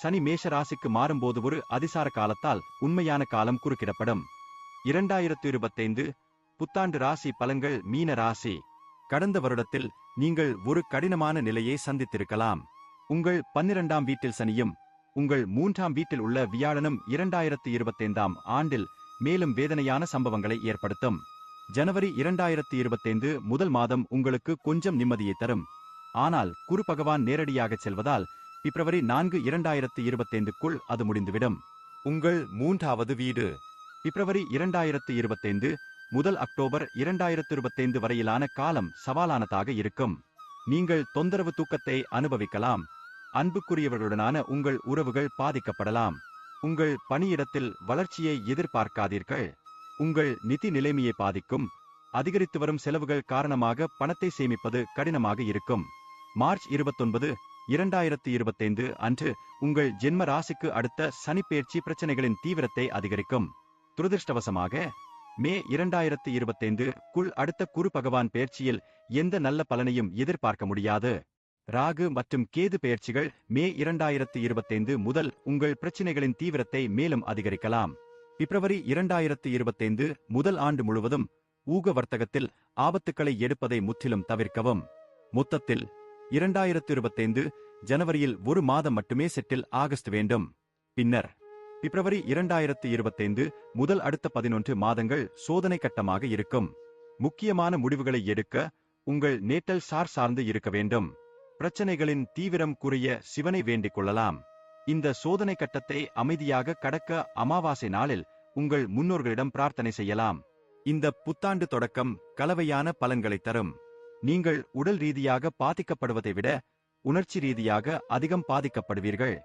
சனி மேஷ ராசிக்கு மாறும்போது ஒரு அதிசார காலத்தால் உண்மையான காலம் குறுக்கிடப்படும். இரண்டாயிரத்து இருபத்தைந்து புத்தாண்டு ராசி பலன்கள் மீன ராசி. கடந்த வருடத்தில் நீங்கள் ஒரு கடினமான நிலையை சந்தித்திருக்கலாம். உங்கள் பன்னிரண்டாம் வீட்டில் சனியும் உங்கள் மூன்றாம் வீட்டில் உள்ள வியாழனும் இரண்டாயிரத்து இருபத்தைந்தாம் ஆண்டில் மேலும் வேதனையான சம்பவங்களை ஏற்படுத்தும். ஜனவரி இரண்டாயிரத்து இருபத்தைந்து முதல் மாதம் உங்களுக்கு கொஞ்சம் நிம்மதியை தரும். ஆனால் குரு பகவான் நேரடியாகச் செல்வதால் பிப்ரவரி நான்கு இரண்டாயிரத்து இருபத்தைந்துக்குள் அது முடிந்துவிடும். உங்கள் மூன்றாவது வீடு. பிப்ரவரி இரண்டாயிரத்து இருபத்தைந்து முதல் அக்டோபர் இரண்டாயிரத்து இருபத்தைந்து வரையிலான காலம் சவாலானதாக இருக்கும். நீங்கள் தொந்தரவு தூக்கத்தை அனுபவிக்கலாம். அன்புக்குரியவர்களுடனான உங்கள் உறவுகள் பாதிக்கப்படலாம். உங்கள் பணியிடத்தில் வளர்ச்சியை எதிர்பார்க்காதீர்கள். உங்கள் நிதி நிலைமையை பாதிக்கும். அதிகரித்து வரும் செலவுகள் காரணமாக பணத்தை சேமிப்பது கடினமாக இருக்கும். மார்ச் இருபத்தொன்பது இரண்டாயிரத்து இருபத்தைந்து அன்று உங்கள் ஜென்ம ராசிக்கு அடுத்த சனிப்பெயர்ச்சி பிரச்சனைகளின் தீவிரத்தை அதிகரிக்கும். துரதிருஷ்டவசமாக மே இரண்டாயிரத்து இருபத்தைந்து குள் அடுத்த குரு பகவான் பெயர்ச்சியில் எந்த நல்ல பலனையும் எதிர்பார்க்க முடியாது. ராகு மற்றும் கேது பெயர்ச்சிகள் மே இரண்டாயிரத்து இருபத்தைந்து முதல் உங்கள் பிரச்சினைகளின் தீவிரத்தை மேலும் அதிகரிக்கலாம். பிப்ரவரி இரண்டாயிரத்து இருபத்தைந்து முதல் ஆண்டு முழுவதும் ஊக வர்த்தகத்தில் ஆபத்துக்களை எடுப்பதை முற்றிலும் தவிர்க்கவும். மொத்தத்தில் இரண்டாயிரத்து இருபத்தைந்து ஜனவரியில் ஒரு மாதம் மட்டுமே செட்டில் ஆகஸ்ட் வேண்டும். பின்னர் பிப்ரவரி இரண்டாயிரத்து இருபத்தைந்து முதல் அடுத்த பதினொன்று மாதங்கள் சோதனை கட்டமாக இருக்கும். முக்கியமான முடிவுகளை எடுக்க உங்கள் நேட்டல் சார் சார்ந்து இருக்க வேண்டும். பிரச்சனைகளின் தீவிரம் குறைய சிவனை வேண்டிக் கொள்ளலாம். இந்த சோதனை கட்டத்தை அமைதியாக கடக்க அமாவாசை நாளில் உங்கள் முன்னோர்களிடம் பிரார்த்தனை செய்யலாம். இந்த புத்தாண்டு தொடக்கம் கலவையான பலன்களை தரும். நீங்கள் உடல் ரீதியாக பாதிக்கப்படுவதை விட உணர்ச்சி ரீதியாக அதிகம் பாதிக்கப்படுவீர்கள்.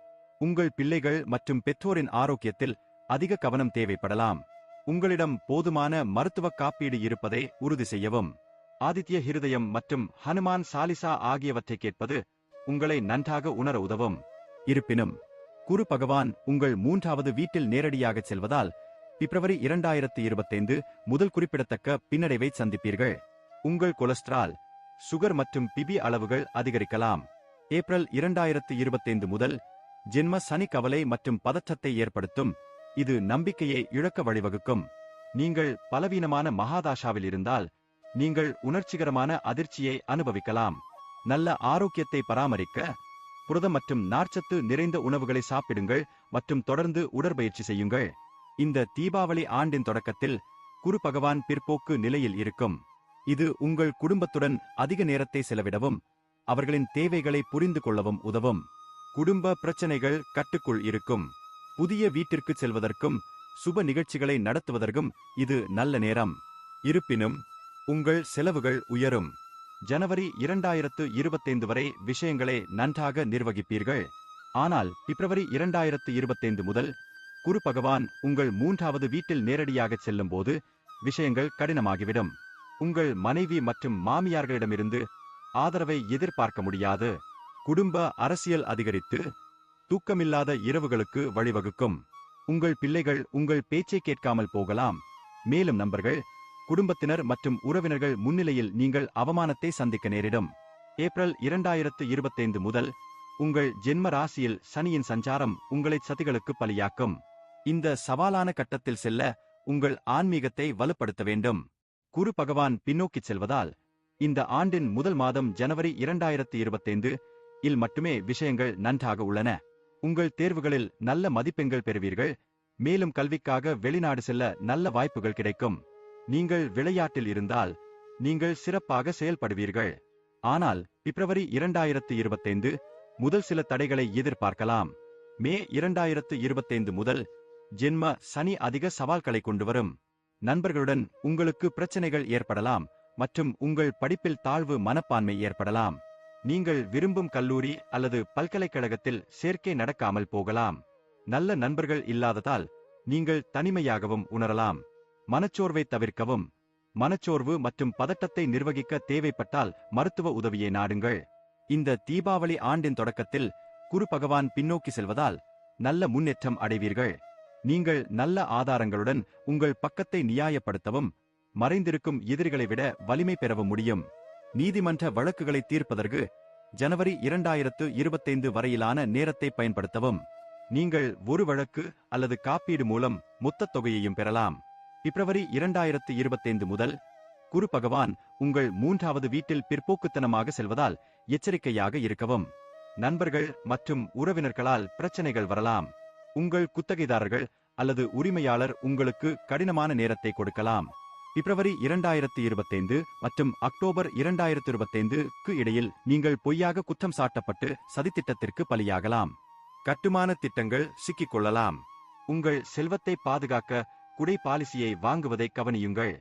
உங்கள் பிள்ளைகள் மற்றும் பெற்றோரின் ஆரோக்கியத்தில் அதிக கவனம் தேவைப்படலாம். உங்களிடம் போதுமான மருத்துவ காப்பீடு இருப்பதை உறுதி செய்யவும். ஆதித்ய ஹிருதயம் மற்றும் ஹனுமான் சாலிசா ஆகியவற்றை கேட்பது உங்களை நன்றாக உணர உதவும். இருப்பினும் குரு பகவான் உங்கள் மூன்றாவது வீட்டில் நேரடியாகச் செல்வதால் பிப்ரவரி இரண்டாயிரத்து இருபத்தைந்து முதல் குறிப்பிடத்தக்க பின்னடைவை சந்திப்பீர்கள். உங்கள் கொலஸ்ட்ரால் சுகர் மற்றும் பிபி அளவுகள் அதிகரிக்கலாம். ஏப்ரல் இரண்டாயிரத்து இருபத்தைந்து முதல் ஜென்ம சனி கவலை மற்றும் பதற்றத்தை ஏற்படுத்தும். இது நம்பிக்கையை இழக்க வழிவகுக்கும். நீங்கள் பலவீனமான மகாதாஷாவில் இருந்தால் நீங்கள் உணர்ச்சிகரமான அதிர்ச்சியை அனுபவிக்கலாம். நல்ல ஆரோக்கியத்தை பராமரிக்க புரதம் மற்றும் நார்ச்சத்து நிறைந்த உணவுகளை சாப்பிடுங்கள் மற்றும் தொடர்ந்து உடற்பயிற்சி செய்யுங்கள். இந்த தீபாவளி ஆண்டின் தொடக்கத்தில் குரு பகவான் பிற்போக்கு நிலையில் இருக்கும். இது உங்கள் குடும்பத்துடன் அதிக நேரத்தை செலவிடவும் அவர்களின் தேவைகளை புரிந்து கொள்ளவும் உதவும். குடும்ப பிரச்சனைகள் கட்டுக்குள் இருக்கும். புதிய வீட்டிற்கு செல்வதற்கும் சுப நிகழ்ச்சிகளை நடத்துவதற்கும் இது நல்ல நேரம். இருப்பினும் உங்கள் செலவுகள் உயரும். ஜனவரி இரண்டாயிரத்து இருபத்தைந்து வரை விஷயங்களை நன்றாக நிர்வகிப்பீர்கள். ஆனால் பிப்ரவரி இரண்டாயிரத்து இருபத்தைந்து முதல் குரு பகவான் உங்கள் மூன்றாவது வீட்டில் நேரடியாகச் செல்லும்போது விஷயங்கள் கடினமாகிவிடும். உங்கள் மனைவி மற்றும் மாமியார்களிடமிருந்து ஆதரவை எதிர்பார்க்க முடியாது. குடும்ப அரசியல் அதிகரித்து தூக்கமில்லாத இரவுகளுக்கு வழிவகுக்கும். உங்கள் பிள்ளைகள் உங்கள் பேச்சை கேட்காமல் போகலாம். மேலும் நண்பர்கள் குடும்பத்தினர் மற்றும் உறவினர்கள் முன்னிலையில் நீங்கள் அவமானத்தை சந்திக்க நேரிடும். ஏப்ரல் இரண்டாயிரத்து இருபத்தைந்து முதல் உங்கள் ஜென்ம ராசியில் சனியின் சஞ்சாரம் உங்களை சதிகளுக்கு பலியாக்கும். இந்த சவாலான கட்டத்தில் செல்ல உங்கள் ஆன்மீகத்தை வலுப்படுத்த வேண்டும். குரு பகவான் பின்னோக்கிச் செல்வதால் இந்த ஆண்டின் முதல் மாதம் ஜனவரி இரண்டாயிரத்து இருபத்தைந்து இல் மட்டுமே விஷயங்கள் நன்றாக உள்ளன. உங்கள் தேர்வுகளில் நல்ல மதிப்பெண்கள் பெறுவீர்கள். மேலும் கல்விக்காக வெளிநாடு செல்ல நல்ல வாய்ப்புகள் கிடைக்கும். நீங்கள் விளையாட்டில் இருந்தால் நீங்கள் சிறப்பாக செயல்படுவீர்கள். ஆனால் பிப்ரவரி இரண்டாயிரத்து இருபத்தைந்து முதல் சில தடைகளை எதிர்பார்க்கலாம். மே இரண்டாயிரத்து இருபத்தைந்து முதல் ஜென்ம சனி அதிக சவால்களை கொண்டு வரும். நண்பர்களுடன் உங்களுக்கு பிரச்சனைகள் ஏற்படலாம் மற்றும் உங்கள் படிப்பில் தாழ்வு மனப்பான்மை ஏற்படலாம். நீங்கள் விரும்பும் கல்லூரி அல்லது பல்கலைக்கழகத்தில் சேர்க்கை நடக்காமல் போகலாம். நல்ல நண்பர்கள் இல்லாததால் நீங்கள் தனிமையாகவும் உணரலாம். மனச்சோர்வை தவிர்க்கவும். மனச்சோர்வு மற்றும் பதட்டத்தை நிர்வகிக்க தேவைப்பட்டால் மருத்துவ உதவியை நாடுங்கள். இந்த தீபாவளி ஆண்டின் தொடக்கத்தில் குரு பகவான் பின்னோக்கி செல்வதால் நல்ல முன்னேற்றம் அடைவீர்கள். நீங்கள் நல்ல ஆதாரங்களுடன் உங்கள் பக்கத்தை நியாயப்படுத்தவும் மறைந்திருக்கும் எதிரிகளை விட வலிமை பெறவும் முடியும். நீதிமன்ற வழக்குகளை தீர்ப்பதற்கு ஜனவரி இரண்டாயிரத்து இருபத்தைந்து வரையிலான நேரத்தை பயன்படுத்தவும். நீங்கள் ஒரு வழக்கு அல்லது காப்பீடு மூலம் மொத்த தொகையையும் பெறலாம். பிப்ரவரி இரண்டாயிரத்து இருபத்தைந்து முதல் குரு பகவான் உங்கள் மூன்றாவது வீட்டில் பிற்போக்குத்தனமாக செல்வதால் எச்சரிக்கையாக இருக்கவும். நண்பர்கள் மற்றும் உறவினர்களால் பிரச்சனைகள் வரலாம். உங்கள் குத்தகைதாரர்கள் அல்லது உரிமையாளர் உங்களுக்கு கடினமான நேரத்தை கொடுக்கலாம். பிப்ரவரி இரண்டாயிரத்தி இருபத்தைந்து மற்றும் அக்டோபர் இரண்டாயிரத்தி இருபத்தைந்துக்கு இடையில் நீங்கள் பொய்யாக குற்றம் சாட்டப்பட்டு சதித்திட்டத்திற்கு பலியாகலாம். கட்டுமான திட்டங்கள் சிக்கிக் கொள்ளலாம் உங்கள் செல்வத்தை பாதுகாக்க குடை பாலிசியை வாங்குவதை கவனியுங்கள்.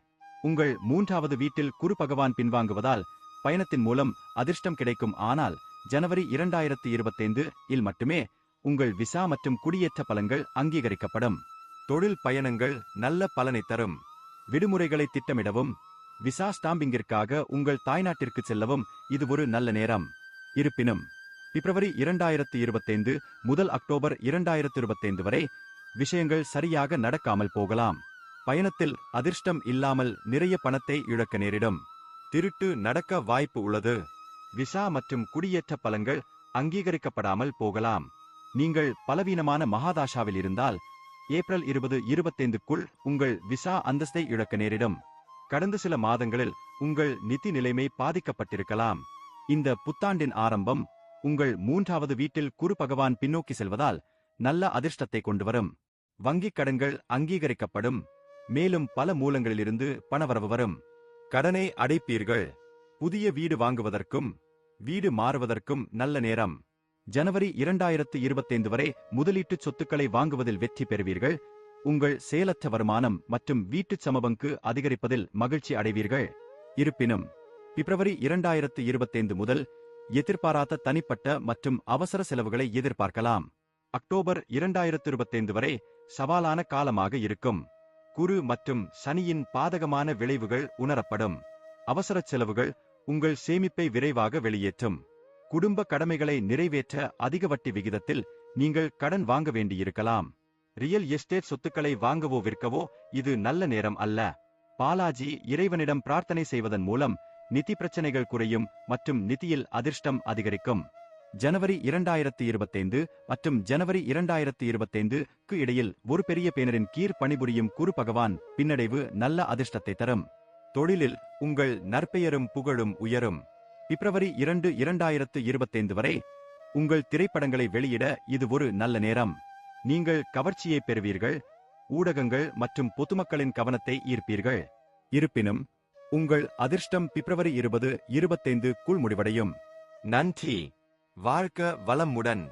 உங்கள் மூன்றாவது வீட்டில் குரு பகவான் பின்வாங்குவதால் பயணத்தின் மூலம் அதிர்ஷ்டம் கிடைக்கும். ஆனால் ஜனவரி இரண்டாயிரத்தி இருபத்தைந்து இல் மட்டுமே உங்கள் விசா மற்றும் குடியேற்ற பலன்கள் அங்கீகரிக்கப்படும். தொழில் பயணங்கள் நல்ல பலனை தரும். விடுமுறைகளை திட்டமிடவும் விசா ஸ்டாம்பிங்கிற்காக உங்கள் தாய்நாட்டிற்கு செல்லவும் இது ஒரு நல்ல நேரம். இருப்பினும் பிப்ரவரி இரண்டாயிரத்து இருபத்தைந்து முதல் அக்டோபர் இரண்டாயிரத்து இருபத்தைந்து வரை விஷயங்கள் சரியாக நடக்காமல் போகலாம். பயணத்தில் அதிர்ஷ்டம் இல்லாமல் நிறைய பணத்தை இழக்க நேரிடும். திருட்டு நடக்க வாய்ப்பு உள்ளது. விசா மற்றும் குடியேற்ற பலன்கள் அங்கீகரிக்கப்படாமல் போகலாம். நீங்கள் பலவீனமான மகாதாஷாவில் இருந்தால் ஏப்ரல் இருபது இருபத்தைந்துக்குள் உங்கள் விசா அந்தஸ்தை இழக்க நேரிடும். கடந்த சில மாதங்களில் உங்கள் நிதி நிலைமை பாதிக்கப்பட்டிருக்கலாம். இந்த புத்தாண்டின் ஆரம்பம் உங்கள் மூன்றாவது வீட்டில் குரு பகவான் பின்னோக்கி செல்வதால் நல்ல அதிர்ஷ்டத்தை கொண்டு வரும். வங்கிக் கடன்கள் அங்கீகரிக்கப்படும். மேலும் பல மூலங்களிலிருந்து பணவரவு வரும். கடனை அடைப்பீர்கள். புதிய வீடு வாங்குவதற்கும் வீடு மாறுவதற்கும் நல்ல நேரம். ஜனவரி இரண்டாயிரத்து இருபத்தைந்து வரை முதலீட்டு சொத்துக்களை வாங்குவதில் வெற்றி பெறுவீர்கள். உங்கள் செயலற்ற வருமானம் மற்றும் வீட்டுச் சமபங்கு அதிகரிப்பதில் மகிழ்ச்சி அடைவீர்கள். இருப்பினும் பிப்ரவரி இரண்டாயிரத்து இருபத்தைந்து முதல் எதிர்பாராத தனிப்பட்ட மற்றும் அவசர செலவுகளை எதிர்பார்க்கலாம். அக்டோபர் இரண்டாயிரத்து இருபத்தைந்து வரை சவாலான காலமாக இருக்கும். குரு மற்றும் சனியின் பாதகமான விளைவுகள் உணரப்படும். அவசர செலவுகள் உங்கள் சேமிப்பை விரைவாக வெளியேற்றும். குடும்ப கடமைகளை நிறைவேற்ற அதிக வட்டி விகிதத்தில் நீங்கள் கடன் வாங்க வேண்டியிருக்கலாம். ரியல் எஸ்டேட் சொத்துக்களை வாங்கவோ விற்கவோ இது நல்ல நேரம் அல்ல. பாலாஜி இறைவனிடம் பிரார்த்தனை செய்வதன் மூலம் நிதி பிரச்சனைகள் குறையும் மற்றும் நிதியில் அதிர்ஷ்டம் அதிகரிக்கும். ஜனவரி இரண்டாயிரத்து இருபத்தைந்து மற்றும் ஜனவரி இரண்டாயிரத்து இருபத்தைந்துக்கு இடையில் ஒரு பெரிய பேனரின் கீழ் பணிபுரியும் குரு பகவான் பின்னடைவு நல்ல அதிர்ஷ்டத்தை தரும். தொழிலில் உங்கள் நற்பெயரும் புகழும் உயரும். பிப்ரவரி இரண்டு இரண்டாயிரத்து இருபத்தைந்து வரை உங்கள் திரைப்படங்களை வெளியிட இது ஒரு நல்ல நேரம். நீங்கள் கவர்ச்சியை பெறுவீர்கள் ஊடகங்கள் மற்றும் பொதுமக்களின் கவனத்தை ஈர்ப்பீர்கள். இருப்பினும் உங்கள் அதிர்ஷ்டம் பிப்ரவரி இருபது இருபத்தைந்து குள் முடிவடையும் நன்றி. வாழ்க வளமுடன்.